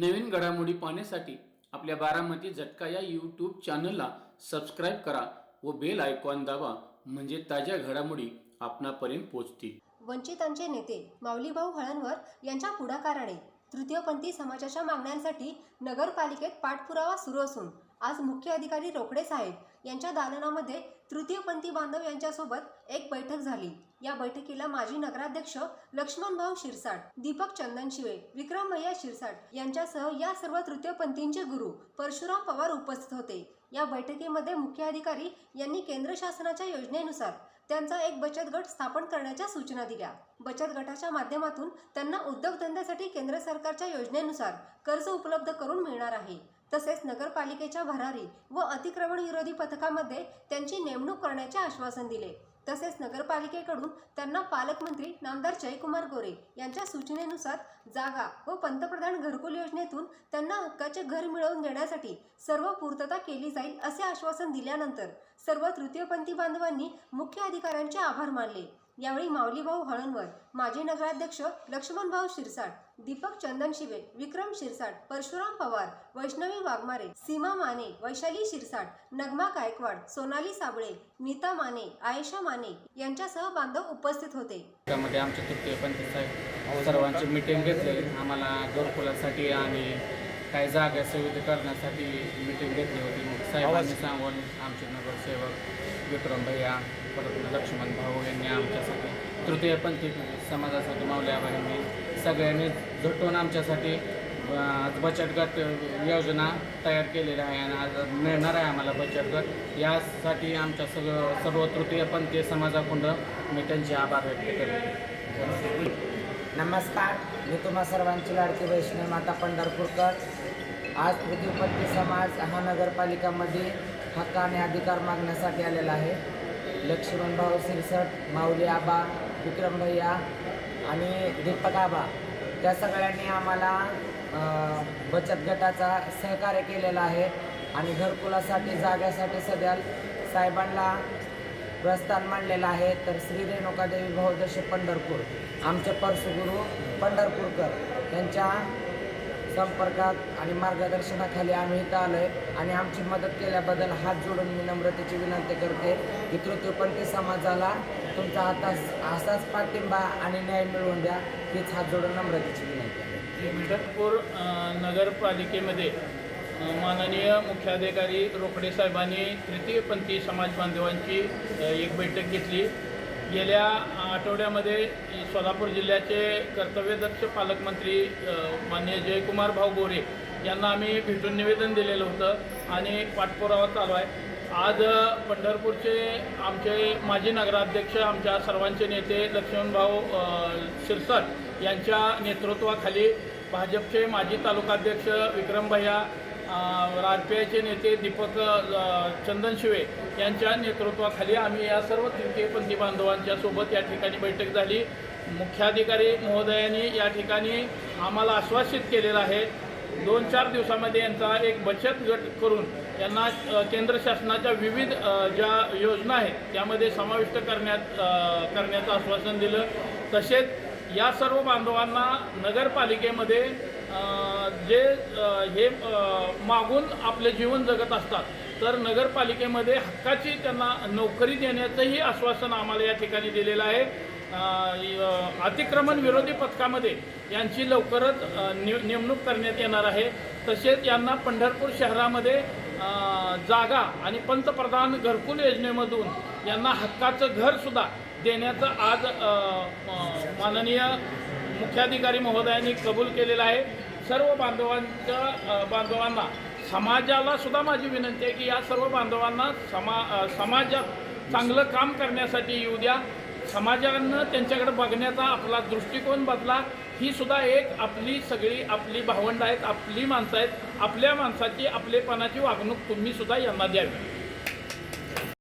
नवीन घडामोडी पाहण्यासाठी आपल्या बारामती झटका या यूट्यूब चॅनलला सबस्क्राईब करा व बेल आयकॉन दाबा म्हणजे ताज्या घडामोडी आपणापर्यंत पोहोचतील. वंचितांचे नेते माऊलीभाऊ हळणवर यांच्या पुढाकाराने तृतीयपंथी समाजाच्या मागण्यांसाठी नगरपालिकेत पाठपुरावा सुरू असून आज मुख्य अधिकारी रोकडे साहेब यांच्या दालनामध्ये तृतीयपंथी बांधव यांच्यासोबत एक बैठक झाली. या बैठकीला माजी नगराध्यक्ष लक्ष्मणभाऊ शिरसाट दीपक चंदनशिवे विक्रम भैया शिरसाट यांच्यासह या सर्व तृतीयपंथींचे गुरु परशुराम पवार उपस्थित होते. या बैठकीमध्ये मुख्य अधिकारी यांनी केंद्र शासनाच्या योजनेनुसार त्यांचा एक बचत गट स्थापन करण्याच्या सूचना दिल्या. बचत गटाच्या माध्यमातून त्यांना उद्योगधंद्यासाठी केंद्र सरकारच्या योजनेनुसार कर्ज उपलब्ध करून मिळणार आहे. तसेच नगरपालिकेच्या भरारी व अतिक्रमण विरोधी पथकामध्ये त्यांची नेमणूक करण्याचे आश्वासन दिले. तसेच नगरपालिकेकडून त्यांना पालकमंत्री नामदार जयकुमार गोरे यांच्या सूचनेनुसार जागा व पंतप्रधान घरकुल योजनेतून त्यांना हक्काचे घर मिळवून देण्यासाठी सर्व पूर्तता केली जाईल असे आश्वासन दिल्यानंतर सर्व तृतीयपंथी बांधवांनी मुख्य अधिकाऱ्यांचे आभार मानले. यावेळी माऊलीभाऊ हळणवर माजी नगराध्यक्ष लक्ष्मणभाऊ शिरसाट दीपक चंदन शिवे विक्रम शिरसाट परशुराम पवार वैष्णवी वाघमारे सीमा माने वैशाली शिरसाट नगमा गायकवाड सोनाली साबळे नीता माने आयशा माने यांच्यासह बांधव उपस्थित होते. त्यामध्ये आमचे तृतीयपंथी साहेब सर्वांची मिटिंग घेतली. आम्हाला घरकुलासाठी आणि काही जागा सुविधा करण्यासाठी मिटिंग घेतली होती. मग साहेबांनी सांगून आमचे नगरसेवक विक्रम भैया परत लक्ष्मण भाऊ यांनी आमच्यासाठी तृतीयपंथी समाजासाठी माऊल्याबाईंनी सगळ्यांनी झटून आमच्यासाठी आज बचत गट योजना तयार केलेली आहे आणि आज मिळणार आहे आम्हाला बचत गट. यासाठी आमच्या सगळं सर्व तृतीयपंथी समाजाकडून मी त्यांचे आभार व्यक्त करतो नमस्कार. मी तुम्हा सर्वांची लाडकी वैष्णवी माता पंढरपूरकर. आज तृतीयपंथी समाज हा नगरपालिकामध्ये हक्क आणि अधिकार मागण्यासाठी आलेला आहे. लक्ष्मणभाऊ सिरसट माऊली आबा विक्रम भैया आणि दीपक आबा. त्या सगळ्यांनी आम्हाला बचत गटाचा सहकार्य केलेला आहे आणि घरकुलासाठी जाग्यासाठी सध्या साहेबांना प्रस्थान मांडलेलं आहे. तर श्री रेणुकादेवी बहुदशी पंढरपूर आमचे परसुगुरू पंढरपूरकर यांच्या संपर्कात आणि मार्गदर्शनाखाली आम्ही इथं आलो आहे आणि आमची मदत केल्याबद्दल हात जोडून मी नम्रतेची विनंती करते. की तृतीयपंथी समाजाला तुमचा हातास असाच पाठिंबा आणि न्याय मिळवून द्या हीच हात जोडून नम्रतेची विनंती आहे. पंढरपूर नगरपालिकेमध्ये माननीय मुख्याधिकारी रोकडे साहेबांनी तृतीयपंथी समाज बांधवांची एक बैठक घेतली. गेल्या आठवड्यामध्ये सोलापूर जिल्ह्याचे कर्तव्यदक्ष पालकमंत्री मान्य माननीय जयकुमार भाऊ गोरे यांना आम्ही भेटून निवेदन दिलेलं होतं आणि पाठपुरावा चालू आहे. आज पंढरपूरचे आमचे माजी नगराध्यक्ष आमच्या सर्वांचे नेते लक्ष्मणभाऊ शिरसट शिरसाट यांच्या नेतृत्वाखाली भाजपचे माजी तालुकाध्यक्ष विक्रम भैया आर पी आयचे नेते दीपक चंदन शिवे यांच्या नेतृत्वाखाली आम्ही या सर्व तृतीयपंथी बांधवांच्या सोबत या ठिकाणी बैठक झाली. मुख्याधिकारी महोदयांनी या ठिकाणी आम्हाला आश्वासित केलेलं आहे. दोन चार दिवसामध्ये यांचा एक बचत गट करून यांना केंद्र शासनाच्या विविध ज्या योजना आहेत त्यामध्ये समाविष्ट करण्यात करण्याचं आश्वासन दिलं. तसेच या सर्व बांधवांना नगरपालिकेमध्ये जे हे मागून आपले जीवन जगत असतात तर नगरपालिकेमध्ये हक्काची त्यांना नोकरी देण्याचंही आश्वासन आम्हाला या ठिकाणी दिलेलं आहे. अतिक्रमण विरोधी पथकामध्ये यांची लवकरच निव नेमणूक करण्यात येणार आहे. तसेच यांना पंढरपूर शहरामध्ये जागा आणि पंतप्रधान घरकुल योजनेमधून यांना हक्काचं घरसुद्धा देण्याचं आज माननीय मुख्याधिकारी महोदयांनी कबूल केलेलं आहे. सर्व बांधवांच्या बांधवांना समाजाला सुद्धा माझी विनंती आहे की या सर्व बांधवांना समा समाजात चांगलं काम करण्यासाठी येऊ द्या. समाजानं त्यांच्याकडे बघण्याचा आपला दृष्टिकोन बदला. ही सुद्धा एक आपली सगळी आपली भावंड आहेत आपली माणसं आहेत. आपल्या माणसाची आपलेपणाची वागणूक तुम्ही सुद्धा यांना द्यावी.